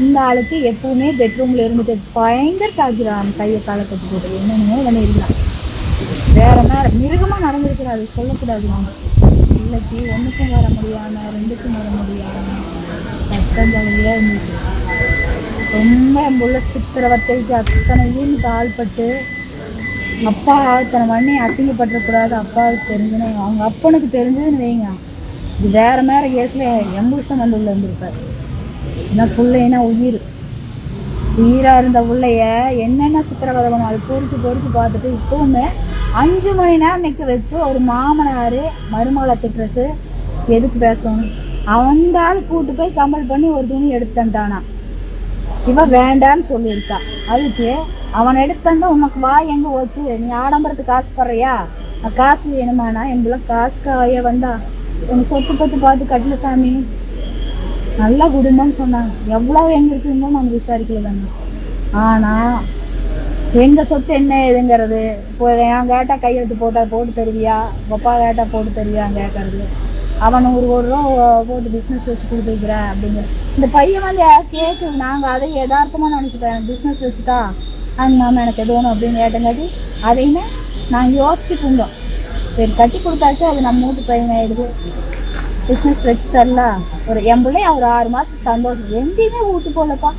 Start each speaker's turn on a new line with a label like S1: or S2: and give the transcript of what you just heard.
S1: இந்த ஆளுக்கு எப்பவுமே பெட்ரூம்ல இருந்துட்டு பயங்கர டார்ச்சர் கையை காலை கட்டி போட்டு. என்னென்னமோ பண்ணியிருக்கலாம் வேற மேல மிருகமா நடந்திருக்கிறாரு அது சொல்லக்கூடாது. நம்ம இல்லச்சி ஒண்ணுக்கும் வர முடியாம ரெண்டுக்கும் வர முடியாம கஷ்டஞ்சலையில இருந்துச்சு ரொம்ப என் புள்ள சித்திரவத்தைக்கு அத்தனையும் தாழ்பட்டு அப்பா தன மண்ணி அசிங்கப்பட்டுறக்கூடாது. அப்பாவுக்கு தெரிஞ்சுன்னு அவங்க அப்பனுக்கு தெரிஞ்சதுன்னு வைங்க. இது வேற மேல கேஸில் எம்புருஷம் வந்து உள்ள இருந்திருப்பார். ஏன்னா பிள்ளைன்னா உயிர். உயிராக இருந்த பிள்ளைய என்னென்ன சித்திரவதை பண்ணும் அது பொறுத்து பொறுத்து பார்த்துட்டு இப்போவுமே அஞ்சு மணி நேரம் நிற்க வச்சு ஒரு மாமனார் மருமகளை திட்டுறது எதுக்கு பேசணும்? அவன் ஆள் கூட்டு போய் கம்பல் பண்ணி ஒரு துணி எடுத்துட்டானா இவ வேண்டான்னு சொல்லியிருக்கா. அதுக்கு அவன் எடுத்தந்த உனக்கு வா எங்க போச்சு? நீ ஆடம்பரத்துக்கு காசு படுறியா காசு வேணுமானா எங்களை காசு காய வந்தா. உன் சொத்து பத்து பார்த்து கட்டல சாமி. நல்ல குடும்பம்னு சொன்னாங்க. எவ்வளோ எங்களுக்கு இருக்குன்னு நாங்கள் விசாரிக்கல தானே ஆனால் எங்கள் சொத்து என்ன ஏதுங்கிறது இப்போ என் கேட்டால் கையெழுத்து போட்டால் போட்டு தருவியா? பப்பா கேட்டால் கேட்டா போட்டு தருவியான்னு கேட்கறது அவன் ஒரு ஒரு ரூபா போட்டு பிஸ்னஸ் வச்சு கொடுத்துருக்குறேன் அப்படிங்கிற. இந்த பையன் வந்து கேட்கு நாங்கள் அதை யதார்த்தமாக நினச்சிட்டேன் பிஸ்னஸ் வச்சுட்டா அங்கே மாமா எனக்கு எது வேணும் அப்படின்னு கேட்டங்காட்டி அதையுமே நாங்கள் யோசிச்சுட்டு இருந்தோம் சரி கட்டி கொடுத்தாச்சும் அது நம்ம வீட்டு பையன் ஆயிடுது. பிஸ்னஸ் வச்சு தரல ஒரு என் பிள்ளை ஒரு ஆறு மாதத்துக்கு சந்தோஷம். எங்கேயுமே வீட்டு போகலப்பா.